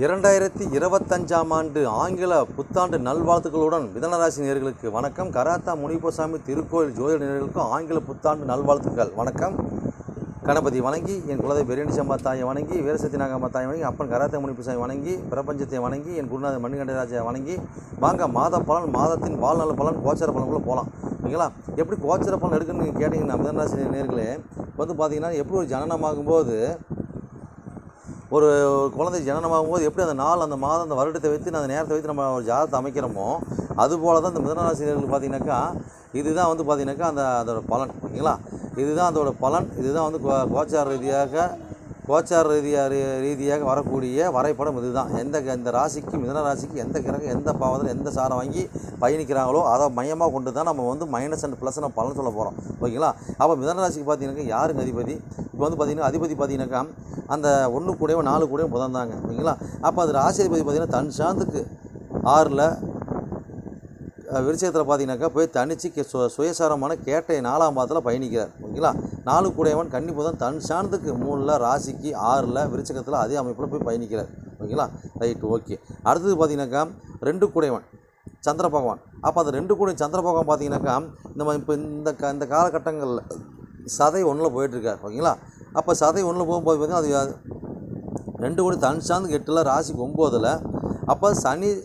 இரண்டாயிரத்தி இருபத்தஞ்சாம் ஆண்டு ஆங்கில புத்தாண்டு நல்வாழ்த்துக்களுடன் மிதனராசி நேர்களுக்கு வணக்கம். கராத்தா முனிப்பசாமி திருக்கோயில் ஜோதிட நேர்களுக்கும் ஆங்கில புத்தாண்டு நல்வாழ்த்துக்கள். வணக்கம். கணபதி வணங்கி என் குலதை பெரியணி சம்பா தாயை வணங்கி வீரசக்தி நாகம்மா தாயை வணங்கி அப்பன் கராத்தா முனிப்பசாமி வணங்கி பிரபஞ்சத்தை வணங்கி என் குருநாத மணிகண்டராஜை வணங்கி வாங்க மாத பலன் மாதத்தின் வாழ்நாள் பலன் கோச்சர பலன்குள்ளே போகலாம் ஓகேங்களா? எப்படி கோச்சர பலன் எடுக்குன்னு நீங்கள் கேட்டிங்கன்னா மிதனராசி நேர்களே வந்து பார்த்திங்கன்னா எப்படி ஒரு ஜனனமாகும்போது ஒரு குழந்தை ஜனனமாகும் போது எப்படி அந்த நாள் அந்த மாதம் அந்த வருடத்தை வைத்து அந்த நேரத்தை வைத்து நம்ம ஒரு ஜாதத்தை அமைக்கிறோமோ அதுபோல தான் இந்த மிதனராசிரியர்கள் பார்த்தீங்கன்னாக்கா இதுதான் வந்து பார்த்தீங்கன்னாக்கா அந்த அதோட பலன் ஓகேங்களா இதுதான் அதோடய பலன் இதுதான் வந்து கோ- கோச்சார ரீதியாக கோச்சார ரீதியாக ரீதியாக வரக்கூடிய வரைபடம் இதுதான். எந்த க- இந்த ராசிக்கு மிதன ராசிக்கு எந்த கிரகம் எந்த பாவத்தில் எந்த சாரம் வாங்கி பயணிக்கிறாங்களோ அதை மையமாக கொண்டு தான் நம்ம வந்து மைனஸ் அண்ட் ப்ளஸ் நம்ம பலன் சொல்ல போகிறோம் ஓகேங்களா? அப்போ மிதன ராசிக்கு பார்த்தீங்கன்னாக்கா யாருங்க அதிபதி? இப்போ வந்து பார்த்தீங்கன்னா அதிபதி பார்த்தீங்கன்னாக்கா அந்த ஒன்று கூடயும் நாலு கூடயும் புதந்தாங்க ஓகேங்களா? அப்போ அது ராசி அதிபதி பார்த்தீங்கன்னா தன் சாந்துக்கு ஆறில் விருச்சகத்தில் பார்த்தீங்கன்னாக்கா போய் தனிச்சு கே- சு சுயசாரமான கேட்டை நாலாம் பாதத்தில் பயணிக்கிறார். ஓகேங்களா? நாலு கூடையவன் கண்டிப்பாக தன் சாணத்துக்கு மூணில் ராசிக்கு ஆறில் விருச்சகத்தில் அதே அமைப்பில் போய் பயணிக்கிறார். ஓகேங்களா? Right okay. அடுத்தது பார்த்தீங்கன்னாக்கா ரெண்டு கூடையவன் சந்திர பகவான். அப்போ அந்த ரெண்டு கூடை சந்திர பகவான் பார்த்தீங்கன்னாக்கா நம்ம இப்போ இந்த க இந்த காலகட்டங்களில் சதை ஒன்றில் போயிட்டுருக்கார். ஓகேங்களா? அப்போ சதை ஒன்றில் போகும்போது பார்த்தீங்கன்னா அது ரெண்டு கோடி தன் சார்ந்து எட்டில் ராசிக்கு ஒம்போதில். அப்போ சனி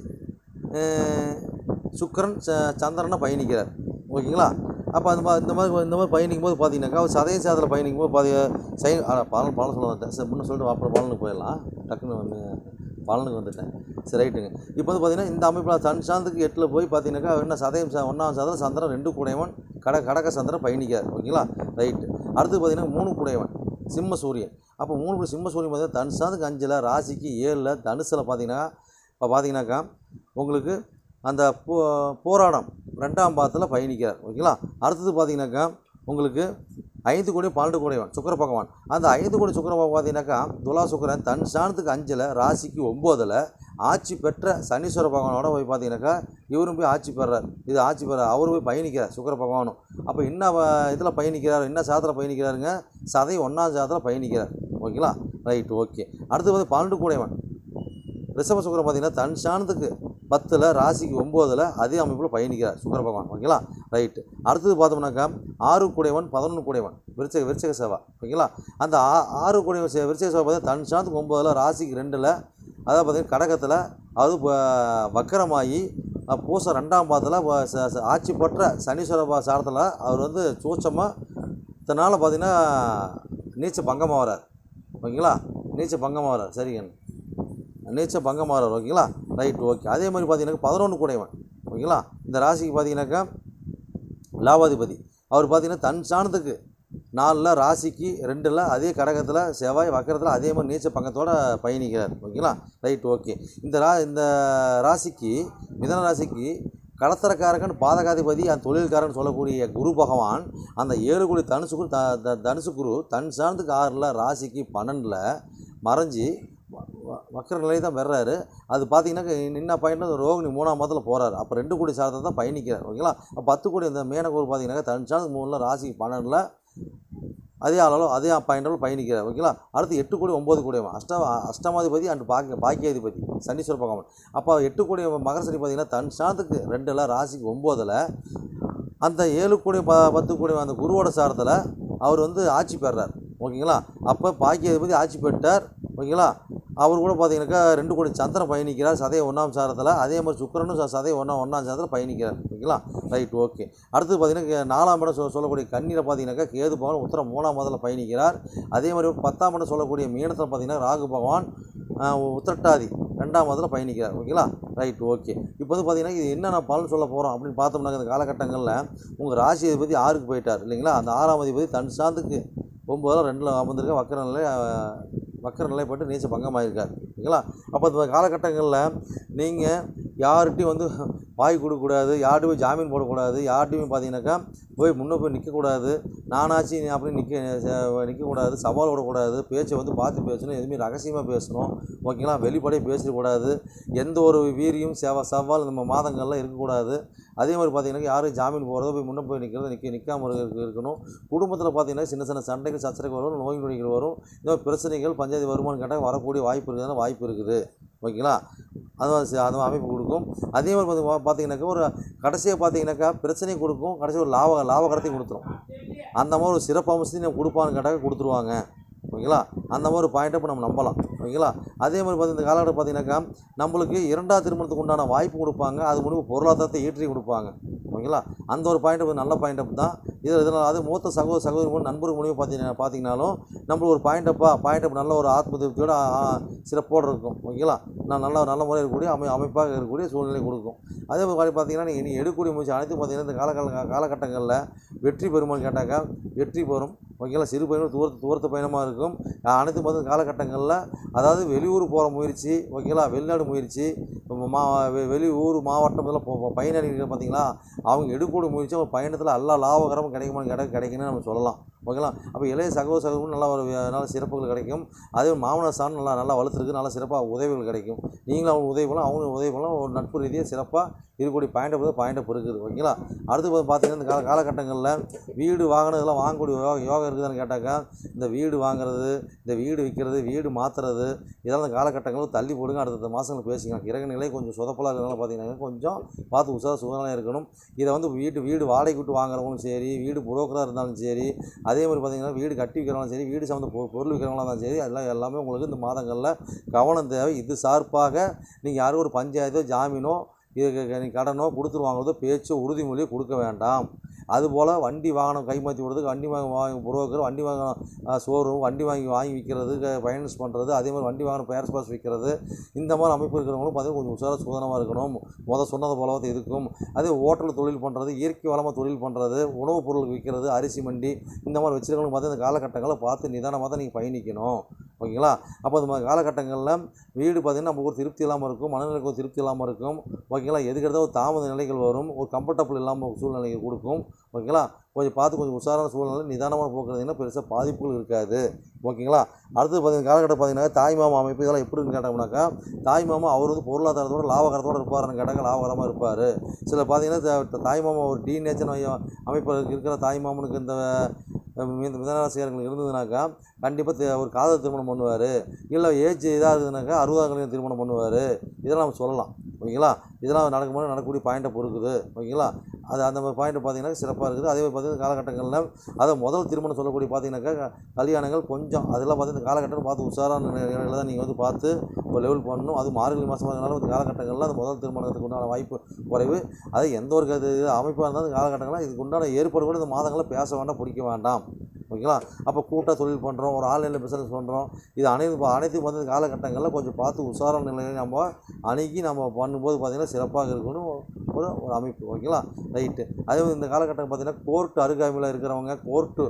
சுக்கிரன் ச- சந்திரனை பயணிக்கிறார். ஓகேங்களா? அப்போ அந்த மாதிரி இந்த மாதிரி இந்த மாதிரி பயணிக்கும் போது பார்த்தீங்கன்னாக்கா அவர் சதய சாதத்தில் பயணிக்கும் போது பாதி சை பலன் பலன் சொல்ல வந்துட்டேன். சரி முன்னே சொல்லிட்டு அப்புறம் பலனுக்கு போயிடலாம். டக்குன்னு வந்து பலனுக்கு வந்துட்டேன். சரி ரைட்டுங்க. இப்போ வந்து பார்த்தீங்கன்னா இந்த அமைப்பில் தன் சாந்துக்கு எட்டில் போய் பார்த்தீங்கன்னாக்கா என்ன சதயம் ஒன்றாம் சாதம் சந்திரன் ரெண்டு கூடையவன் கட கடக சந்திரன் பயணிக்கார் ஓகேங்களா? ரைட்டு. அடுத்து பார்த்தீங்கன்னா மூணு கூடையவன் சிம்ம சூரியன். அப்போ மூணு கூட சிம்ம சூரியன் பார்த்தீங்கன்னா தனுசாந்துக்கு அஞ்சில் ராசிக்கு ஏழில் தனுசில் பார்த்தீங்கன்னா இப்போ பார்த்தீங்கன்னாக்கா உங்களுக்கு அந்த போ போராடம் ரெண்டாம் பாதத்தில் பயணிக்கிறார். ஓகேங்களா? அடுத்தது பார்த்தீங்கன்னாக்கா உங்களுக்கு ஐந்து கோடி பன்னெண்டு கோடிவன் சுக்கர பகவான். அந்த ஐந்து கோடி சுக்கர பகவான் பார்த்தீங்கன்னாக்கா துலா சுக்கரன் தன் சாணத்துக்கு அஞ்சில் ராசிக்கு ஒம்போதில் ஆட்சி பெற்ற சனீஸ்வர பகவானோட போய் பார்த்தீங்கன்னாக்கா இவரும் போய் ஆட்சி பெறார். இது ஆட்சி பெற அவர் போய் பயணிக்கிறார் சுக்கர பகவானும். அப்போ என்ன இதில் பயணிக்கிறார் என்ன சாதத்தில் பயணிக்கிறாருங்க? சதை ஒன்றாம் சாதத்தில் பயணிக்கிறார். ஓகேங்களா? Right okay. அடுத்து வந்து பன்னெண்டு கூடையவன் ரிஷப சுக்கரம் பார்த்தீங்கன்னா தன் சாணத்துக்கு பத்தில் ராசிக்கு ஒம்போதில் அதே அமைப்பில் பயணிக்கிறார் சுக்கர பகவான். ஓகேங்களா? ரைட்டு அடுத்தது பார்த்தோம்னாக்கா ஆறு கூடையவன் பதினொன்று கூடையவன். விருச்சக விருச்சக சேவா ஓகேங்களா? அந்த ஆ ஆறு கூடையவன் சே- விருச்சக சேவை பார்த்தீங்கன்னா தன் சாணத்துக்கு ஒம்போதில் ராசிக்கு ரெண்டில் அதாவது பார்த்திங்கன்னா கடகத்தில் அது ப- வக்கரமாகி பூசம் ரெண்டாம் பாதத்தில் ஆட்சி பெற்ற சனீஸ்வர சாரத்தில் அவர் வந்து சூட்சமாக இதனால் பார்த்தீங்கன்னா நீச்சல் பங்கமாக வரார் ஓகேங்களா? நீச்சல் பங்கமாக வரார் சரிங்க. நீச்ச பங்கம் மாறார் ஓகேங்களா? ரைட் ஓகே அதே மாதிரி பார்த்தீங்கன்னாக்க பதினொன்று கூடையவன் ஓகேங்களா? இந்த ராசிக்கு பார்த்தீங்கன்னாக்கா லாபாதிபதி. அவர் பார்த்தீங்கன்னா தன் சாணத்துக்கு நாலில் ராசிக்கு ரெண்டில் அதே கடகத்தில் செவ்வாய் வக்கரத்தில் அதே மாதிரி நீச்ச பங்கத்தோடு பயணிக்கிறார் ஓகேங்களா? ரைட் ஓகே இந்த ரா இந்த ராசிக்கு மிதன ராசிக்கு கடத்தரக்காரகன் பாதகாதிபதி அந்த தொழில்காரன் சொல்லக்கூடிய குரு பகவான் அந்த ஏழு கோடி தனுசு குரு த த- தனுசு குரு தன் சார்ந்துக்கு ஆறில் ராசிக்கு பன்னெண்டில் மறைஞ்சு வக்கர நிலை தான் வர்றாரு. அது பார்த்தீங்கன்னா நின்ன பாயிண்ட் ரோகிணி மூணாம் மாதத்தில் போகிறாரு அப்போ ரெண்டு கோடி சாரத்தை தான் பயணிக்கிறார் ஓகேங்களா? அப்போ பத்து கோடி இந்த மேனகூர் பார்த்தீங்கன்னா தன் மூணில் ராசிக்கு பன்னெண்டில் அதே அளவு அதே பாயிண்டில் பயணிக்கிறார் ஓகேங்களா? அடுத்து எட்டு கோடி ஒம்பது கோடி அஷ்ட அஷ்டமாதிபதி அண்ட் பாக்கிய பாக்கியாதிபதி சனீஸ்வர பகவான். அப்போ எட்டு கோடி மகர சனி பார்த்தீங்கன்னா தன் சாணத்துக்கு ரெண்டில் ராசிக்கு ஒம்போதில் அந்த ஏழு கோடி ப பத்து கோடி அந்த குருவோட சாரத்தில் அவர் வந்து ஆட்சி பெறார் ஓகேங்களா? அப்போ பாக்கியாதிபதி ஆட்சி பெற்றார் ஓகேங்களா? அவர் கூட பார்த்தீங்கன்னாக்கா ரெண்டு கோடி சந்திரன் பயணிக்கிறார் சதய ஒன்றாம் சாரத்தில். அதே மாதிரி சுக்கிரனும் ச- சதய ஒன்றாம் ஒன்றாம் சாரத்தில் பயணிக்கிறார். ஓகேங்களா? Right okay. அடுத்து பார்த்தீங்கன்னா நாலாம் இடம் சொ- சொல்லக்கூடிய கண்ணியில் பார்த்தீங்கன்னாக்கா கேது பகவான் உத்தரம் மூணாம் மாதத்தில் பயணிக்கிறார். அதே மாதிரி பத்தாம் இடம் சொல்லக்கூடிய மீனத்தில் பார்த்தீங்கன்னா ராகு பகவான் உத்திரட்டாதி ரெண்டாம் மாதத்தில் பயணிக்கிறார். ஓகேங்களா? Right okay. இப்போ வந்து பார்த்தீங்கன்னா இது என்னென்ன பலன் சொல்ல போகிறோம் அப்படின்னு பார்த்தோம்னாக்க இந்த காலகட்டங்களில் உங்கள் ராசி அதிபதி ஆறுக்கு போயிட்டார் இல்லைங்களா? அந்த ஆறாம் அதிபதி தன் சாந்துக்கு ஒம்பதில் ரெண்டில் அமர்ந்திருக்க வக்கர நிலை வக்கர நிலைப்பட்டு நீச்ச பங்கமாயிருக்கார் ஓகேங்களா அப்போ இந்த காலகட்டங்களில் நீங்கள் யார்கிட்டையும் வந்து வாய் கொடுக்கக்கூடாது யார்கிட்டையும் போய் ஜாமீன் போடக்கூடாது. யார்கிட்டையும் பார்த்தீங்கன்னாக்கா போய் முன்னே போய் நிற்கக்கூடாது நானாச்சு நீ அப்படின்னு நிற்க நிற்கக்கூடாது சவால் விடக்கூடாது பேச்சை வந்து பார்த்து பேசணும் எதுவுமே ரகசியமாக பேசணும். ஓகேங்களா? வெளிப்படையாக பேசக்கூடாது எந்த ஒரு வீரியும் செவ சவால் நம்ம மாதங்கள்லாம் இருக்கக்கூடாது. அதே மாதிரி பார்த்தீங்கன்னா யாரும் ஜாமீன் போகிறதோ போய் முன்னே போய் நிற்கிறது நிற்க நிற்காம இருக்கணும். குடும்பத்தில் பார்த்தீங்கன்னா சின்ன சின்ன சண்டைகள் சச்சரவுகள் வரும் நோய் நொடிகள் வரும். இந்த மாதிரி பிரச்சனைகள் பஞ்சாயத்து வருமானம் கேட்டால் வரக்கூடிய வாய்ப்பு இருக்குதுன்னா வாய்ப்பு இருக்குது. ஓகேங்களா? அது மாதிரி அது அமைப்பு கொடுக்கும். அதே மாதிரி பார்த்து பார்த்தீங்கன்னாக்கா ஒரு கடைசியாக பார்த்தீங்கன்னாக்கா பிரச்சனையும் கொடுக்கும். கடைசி ஒரு லாப லாபகரத்தையும் கொடுத்துரும். அந்த மாதிரி ஒரு சிறப்பு அம்சத்தையும் நம்ம கொடுப்பான்னு கேட்டாக்க கொடுத்துருவாங்க. ஓகேங்களா? அந்த மாதிரி பாயிண்ட்டை இப்போ நம்ம நம்பலாம். ஓகேங்களா? அதே மாதிரி பார்த்து இந்த காலகட்டம் பார்த்தீங்கன்னாக்கா நம்மளுக்கு இரண்டாவது திருமணத்துக்கு உண்டான வாய்ப்பு கொடுப்பாங்க. அது மூலிமா பொருளாதாரத்தை ஈற்றி கொடுப்பாங்க. ஓகேங்களா? அந்த ஒரு பாயிண்ட் நல்ல பாயிண்ட் தான் இது இதனால் அது மூத்த சகோதர சகோதரி மூலம் நண்பர்கள் மூலியமாக பார்த்தீங்கன்னா பார்த்தீங்கன்னாலும் நம்மளுக்கு ஒரு பாயிண்ட் அப்பா பாயிண்ட் அப் நல்ல ஒரு ஆத்ம திருப்தியோட சிறப்போடு இருக்கும். ஓகேங்களா? நான் நல்ல நல்ல முறையில் இருக்கக்கூடிய அமை அமைப்பாக இருக்கக்கூடிய சூழ்நிலை கொடுக்கும். அதே மாதிரி பார்த்தீங்கன்னா நீங்கள் நீ எடுக்கக்கூடிய முயற்சி அனைத்தும் பார்த்தீங்கன்னா இந்த காலகால காலகட்டங்களில் வெற்றி பெறுமான்னு கேட்டாக்கா வெற்றி பெறும். ஓகேங்களா? சிறு பயணம் தூரத்து தூரத்து பயணமாக இருக்கும். அனைத்து மத காலகட்டங்களில் அதாவது வெளியூர் போகிற முயற்சி ஓகேங்களா? வெளிநாடு முயற்சி மா வெ- வெளியூர் மாவட்டம் இதெல்லாம் போ- பயணிகள் பார்த்தீங்களா அவங்க எடுக்கக்கூடிய முயற்சி அவங்க பயணத்தில் எல்லா லாபகரமும் கிடைக்குமான்னு கேட்டால் கிடைக்குன்னு நம்ம சொல்லலாம். ஓகேங்களா அப்போ இளைய சகோ சகோதரரும் நல்லா ஒரு நல்ல சிறப்புகள் கிடைக்கும். அதே மாதிரி மாமனார் சாணம் நல்லா நல்லா வளர்த்துருக்கு. நல்லா சிறப்பாக உதவிகள் கிடைக்கும். நீங்களும் அவங்க உதவி பண்ணலாம். அவங்களும் உதவி பண்ணலாம். ஒரு நட்பு ரீதியாக சிறப்பாக இருக்கக்கூடிய பாயிண்ட் வந்து பாயிண்ட் இருக்குது ஓகேங்களா? அடுத்து வந்து பார்த்தீங்கன்னா இந்த கால காலகட்டங்களில் வீடு வாகனம் இதெல்லாம் வாங்கக்கூடிய யோகா யோகா இருக்குதுன்னு கேட்டாக்கா இந்த வீடு வாங்குறது இந்த வீடு விற்கிறது வீடு மாற்றுறது இதெல்லாம் இந்த காலகட்டங்களும் தள்ளி போடுங்க. அடுத்த மாதங்கள் பேசிக்கலாம். கிரக நிலை கொஞ்சம் சொதப்பலாக இருக்கிறதுனால பார்த்தீங்கன்னா கொஞ்சம் பார்த்து உசாக சுதந்திரம் இருக்கணும். இதை வந்து வீட்டு வீடு வாடகை விட்டு வாங்குறவங்களும் சரி வீடு புரோக்கராக இருந்தாலும் சரி அதே அதே மாதிரி பார்த்தீங்கன்னா வீடு கட்டி விற்கிறவங்களும் சரி வீடு சம்மந்த பொ- பொருள் விற்கிறவங்களா இருந்தாலும் சரி அதெல்லாம் எல்லாமே உங்களுக்கு இந்த மாதங்களில் கவனம் தேவை. இது சார்பாக நீங்கள் யாரும் ஒரு பஞ்சாயத்தோ ஜாமீனோ இது கடனோ கொடுத்துருவாங்களதோ பேச்சோ உறுதிமொழியோ கொடுக்க வேண்டாம். அதுபோல் வண்டி வாகனம் கைமாற்றி விடுறதுக்கு வண்டி வாங்க வாங்கி புரோக்கர் வண்டி வாகனம் ஷோரூம் வண்டி வாங்கி வாங்கி விற்கிறது ஃபைனான்ஸ் பண்ணுறது அதே மாதிரி வண்டி வாகனம் பேரஸ் பாஸ் விற்கிறது இந்த மாதிரி அமைப்பு இருக்கிறவங்களும் பார்த்தீங்கன்னா கொஞ்சம் உசார சுதனமாக இருக்கணும். முதல் சொன்னது போலவே இருக்கும். அதே ஹோட்டலில் தொழில் பண்ணுறது இயற்கை வளமாக தொழில் பண்ணுறது உணவுப் பொருள் விற்கிறது அரிசி மண்டி இந்த மாதிரி வச்சுருக்கவங்க பார்த்து இந்த காலகட்டங்களை பார்த்து நிதானமாக தான் நீங்கள் பயணிக்கணும். ஓகேங்களா? அப்போ இந்த மாதிரி காலகட்டங்களில் வீடு பார்த்திங்கன்னா நமக்கு ஒரு திருப்தி இல்லாமல் இருக்கும் மனநிலைக்கு ஒரு திருப்தி இல்லாமல் இருக்கும். ஓகேங்களா? எதுக்கிறதா ஒரு தாமத நிலைகள் வரும் ஒரு கம்ஃபர்டபுள் இல்லாமல் ஒரு சூழ்நிலையை கொடுக்கும். ஓகேங்களா? கொஞ்சம் பார்த்து கொஞ்சம் உஷாரான சூழ்நிலை நிதானமாக போக்குறதுங்கன்னா பெருசாக பாதிப்புகள் இருக்காது. ஓகேங்களா? அடுத்தது பார்த்தீங்கன்னா காலகட்டம் பார்த்தீங்கன்னா தாய்மாமா அமைப்பு இதெல்லாம் எப்படி இருக்குன்னு கேட்டோம்னாக்கா தாய் மாமா அவர் வந்து பொருளாதாரத்தோட லாபகரத்தோடு இருப்பார்னு கேட்டாங்க லாபகரமாக இருப்பார். சில பார்த்தீங்கன்னா த- ஒரு டீ நேச்சர் அமைப்பு இருக்கிற தாய்மாமனுக்கு இந்த இந்த மிதனராசிகாரங்களுக்கு இருந்ததுனாக்கா கண்டிப்பாக ஒரு காதல் திருமணம் பண்ணுவார். இல்லை ஏஜ் இதாக இருக்குதுனாக்கா அறுபதாம் கல்யாணம் திருமணம் பண்ணுவார். இதெல்லாம் நம்ம சொல்லலாம். ஓகேங்களா? இதெல்லாம் நடக்கும்போது நடக்கக்கூடிய பாயிண்ட்டை பொறுக்குது. ஓகேங்களா? அது அந்த மாதிரி பாயிண்ட் பார்த்தீங்கன்னா சிறப்பாக இருக்குது. அதே மாதிரி பார்த்தீங்கன்னா காலகட்டங்களில் அதை முதல் திருமணம் சொல்லக்கூடிய பார்த்தீங்கன்னாக்கா கல்யாணங்கள் கொஞ்சம் அதெல்லாம் பார்த்தீங்கன்னா காலகட்டம் பார்த்து உஷாரான நிலையில் தான் நீங்கள் வந்து பார்த்து ஒரு லெவல் பண்ணணும். அது மார்கழி மாதம் இந்த காலகட்டங்களில் அந்த முதல் திருமணத்துக்கு உண்டான வாய்ப்பு குறைவு. அது எந்த ஒரு அமைப்பாக இருந்தாலும் இந்த காலகட்டங்களில் இதுக்கு உண்டான ஏற்பாடு கூட இந்த மாதங்களில் பேச வேண்டாம் பிடிக்க வேண்டாம். ஓகேங்களா? அப்போ கூட்டாக தொழில் பண்ணுறோம் ஒரு ஆன்லைனில் பிஸ்னஸ் பண்ணுறோம் இது அனைத்து அனைத்து வந்து காலகட்டங்களில் கொஞ்சம் பார்த்து உஷாரான நிலையில் நம்ம அணுகி நம்ம பண்ணும்போது பார்த்திங்கன்னா சிறப்பாக இருக்கணும் ஒரு ஒரு அமைப்பு. ஓகேங்களா? ரைட்டு. அதே மாதிரி இந்த காலகட்டம் பார்த்திங்கன்னா கோர்ட்டு அருகாமையில் இருக்கிறவங்க கோர்ட்டு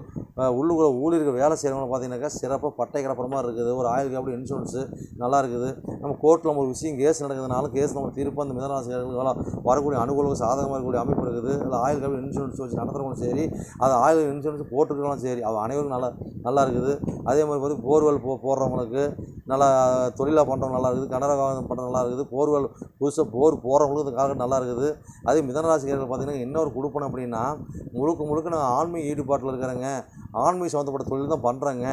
உள்ளுக்குள்ள ஊழியர்கள் வேலை செய்கிறவங்க பார்த்தீங்கன்னாக்கா சிறப்பாக பட்டை கிடப்புற மாதிரி இருக்குது. ஒரு ஆயுள் காப்பீடு இன்சூரன்ஸு நல்லா இருக்குது. நம்ம கோர்ட்டில் ஒரு விஷயம் கேஸ் நடக்குதுனாலும் கேஸ் நம்ம தீர்ப்பு அந்த மிதனராசிகளுக்கு வரக்கூடிய அனுகூலம் சாதகமாக இருக்கக்கூடிய அமைப்பு இருக்குது. இல்லை ஆயில் காப்பீடு இன்சூரன்ஸ் வச்சு நடத்துகிறவங்களும் சரி அது ஆயில் இன்சூரன்ஸ் போட்டுருக்கிறவங்களும் சரி அது அனைவருக்கும் நல்லா நல்லா இருக்குது. அதே மாதிரி வந்து போர்வெல் போ போடுறவங்களுக்கு நல்லா தொழிலாக பண்ணுறவங்க நல்லா இருக்குது. கனரா பண்ணுறது நல்லா இருக்குது. போர்வெல் புதுசாக போர் போடுறவங்களுக்கு இந்த காலகட்டம் நல்லா இருக்குது. அதே மிதனராசிக்காரர்கள் பார்த்தீங்கன்னா இன்னொரு கொடுப்பணும் அப்படின்னா முழுக்க முழுக்க நான் ஆன்மீக ஈடுபாட்டில் இருக்கிறேங்க. ஆன்மீக சம்மந்தப்பட்ட தொழில் தான் பண்ணுறாங்க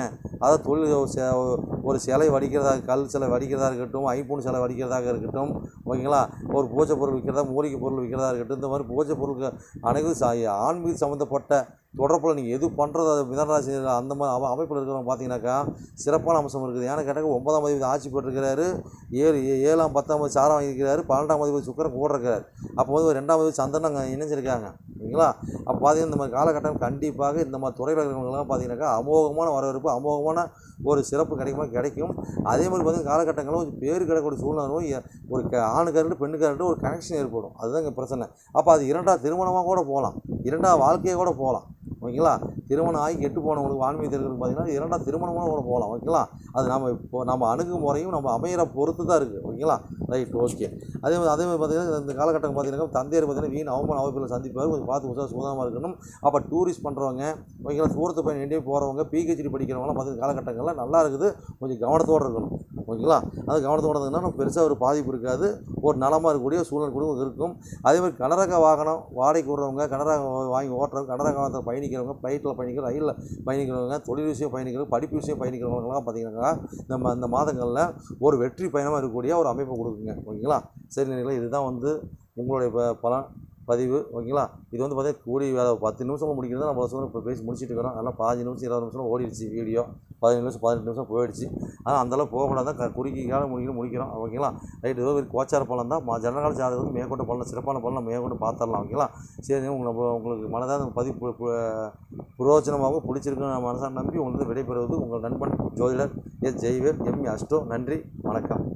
அதாவது தொழில் ஒரு ஒரு சிலை வடிக்கிறதாக கல் சிலை வடிக்கிறதா இருக்கட்டும் ஐம்பொன் சிலை வடிக்கிறதாக இருக்கட்டும் ஓகேங்களா? ஒரு பூஜை பொருள் விற்கிறதா மூலிகை பொருள் விற்கிறதா இருக்கட்டும் இந்த மாதிரி பூஜை பொருளுக்கு அனைவரும் சா ஆன்மீக சம்மந்தப்பட்ட தொடர்பில் நீங்கள் எது பண்ணுறது அது மிதனராசி அந்த மாதிரி அம அமைப்பில் இருக்கிறவங்க பார்த்தீங்கன்னாக்கா சிறப்பான அம்சம் இருக்குது. ஏன்னு கேட்டால் ஒன்பதாம் அதிபதி ஆட்சி பெற்றிருக்கிறாரு. ஏழு ஏழாம் பத்தாம் அதிபதி சாரம் வாங்கியிருக்கிறாரு. பன்னெண்டாம் அதிபதி சுக்கரம் கூட இருக்காரு அப்போ வந்து ஒரு ரெண்டாம் அதிபதி சந்திரன் இணைஞ்சிருக்காங்க. ஓகேங்களா? அப்போ பார்த்தீங்கன்னா இந்த மாதிரி காலகட்டம் கண்டிப்பாக இந்த மாதிரி துறையில் இருக்கிறவங்கலாம் பார்த்தீங்கன்னாக்கா அமோகமான வரவேற்பு அமோகமான ஒரு சிறப்பு கிடைக்குமா? கிடைக்கும். அதே மாதிரி பார்த்தீங்கன்னா காலகட்டங்களும் பேர் கிடக்கூடிய சூழ்நிலும் ஒரு க ஆணுக்காரர்கிட்ட பெண்ணுக்காரர்கிட்ட ஒரு கனெக்ஷன் ஏற்படும். அதுதான் இங்கே பிரச்சனை. அப்போ அது இரண்டாவது திருமணமாக கூட போகலாம். இரண்டாவது வாழ்க்கையை கூட போகலாம். ஓகேங்களா? திருமணம் ஆகி கெட்டு போனவங்களுக்கு ஆன்மீக இருக்கிறது பார்த்தீங்கன்னா இரண்டாவது திருமணமாக கூட போகலாம். ஓகேங்களா? அது நம்ம இப்போ நம்ம அணுகுமுறையும் நம்ம அமையிற பொறுத்து தான் இருக்குது ஓகேங்களா? Right okay. அதே மாதிரி அதே மாதிரி பார்த்தீங்கன்னா இந்த காலகட்டம் பார்த்தீங்கன்னா தந்தையர் பார்த்தீங்கன்னா வீண் அவமான அவப்பில் சந்திப்பார். கொஞ்சம் பார்த்து உஷா சுதமாக இருக்கணும். அப்போ டூரிஸ்ட் பண்ணுறவங்க ஓகேங்களா தூரத்து பயணம் எங்கேயும் போகிறவங்க பிஹெச்டி படிக்கிறவங்களாம் பார்த்தீங்கன்னா காலகட்டங்கள்லாம் நல்லா இருக்குது. கொஞ்சம் கவனத்தோடு இருக்கணும். ஓகேங்களா? அது கவனத்தோடு இருந்ததுன்னா நம்ம பெருசாக ஒரு பாதிப்பு இருக்காது. ஒரு நலமாக இருக்கக்கூடிய சூழ்நிலை குடும்பம் இருக்கும். அதே மாதிரி கனரக வாகனம் வாடகைக்கு விடுறவங்க கனரக வாங்கி ஓட்டுறவங்க கனரக வாகனத்தில் பயணிக்கிறவங்க ஃப்ளைட்டில் பயணிக்கிற ரயிலில் பயணிக்கிறவங்க தொழில் விஷயம் பயணிக்கிறவங்க படிப்பு விஷயம் பயணிக்கிறவங்கலாம் பார்த்தீங்கன்னா நம்ம அந்த மாதங்களில் ஒரு வெற்றி பயணமாக இருக்கக்கூடிய ஒரு அமைப்பை கொடுக்குங்க ஓகேங்களா? சரி நேயர்களே இதுதான் வந்து உங்களுடைய ப- பலன் பதிவு ஓகேங்களா? இது வந்து பார்த்தீங்கன்னா கூடி வேலை பத்து நிமிஷம் முடிக்கிறது நம்ம சொல்ல இப்போ பேசி முடிச்சிட்டு இருக்கிறோம். அதெல்லாம் பதினஞ்சு நிமிஷம் இருபது நிமிஷம் ஓடிடுச்சு வீடியோ. பதினஞ்சு நிமிஷம் பதினெட்டு நிமிஷம் போயிடுச்சு. ஆனால் அந்தளவு போகக்கூடாது தான் குறுக்கிக்காக முடிக்கணும் முடிக்கிறோம் ஓகேங்களா? ரைட் ஏதோ ஒரு கோச்சார பலன் தான். மா ஜனகால ஜாதகம் வந்து மேற்கொண்ட பலன் சிறப்பான பலன் நம்ம மேற்கொண்டு பார்த்துடலாம் ஓகேங்களா? சரி உங்களுக்கு உங்களுக்கு மனதாக பதிவு பு- புரோஜனமாகவும் பிடிச்சிருக்குன்னு மனசாக நம்பி உங்களுக்கு விடைபெறுவது உங்கள் நண்பன் ஜோதிடர் எஸ். ஜெய்வேல் எம். அஷ்டோ நன்றி வணக்கம்.